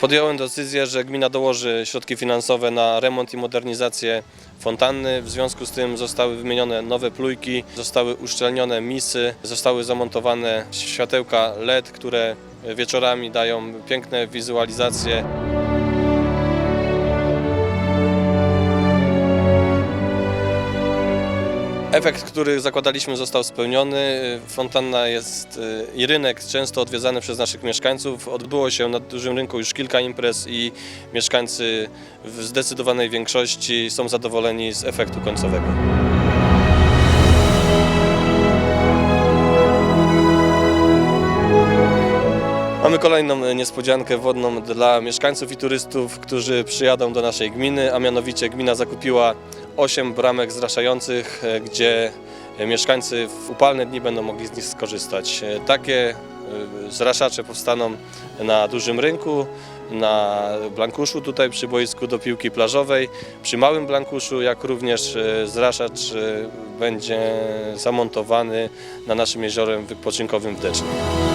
Podjąłem decyzję, że gmina dołoży środki finansowe na remont i modernizację fontanny. W związku z tym zostały wymienione nowe plujki, zostały uszczelnione misy, zostały zamontowane światełka LED, które wieczorami dają piękne wizualizacje. Efekt, który zakładaliśmy został spełniony. Fontanna jest y, i rynek często odwiedzany przez naszych mieszkańców. Odbyło się na dużym rynku już kilka imprez i mieszkańcy w zdecydowanej większości są zadowoleni z efektu końcowego. Mamy kolejną niespodziankę wodną dla mieszkańców i turystów, którzy przyjadą do naszej gminy, a mianowicie gmina zakupiła 8 bramek zraszających, e, gdzie mieszkańcy w upalne dni będą mogli z nich skorzystać. E, Takie e, zraszacze powstaną na dużym rynku, na Blankuszu tutaj przy boisku do piłki plażowej, przy Małym Blankuszu, jak również e, zraszacz e, będzie zamontowany na naszym jeziorem wypoczynkowym w Decznie.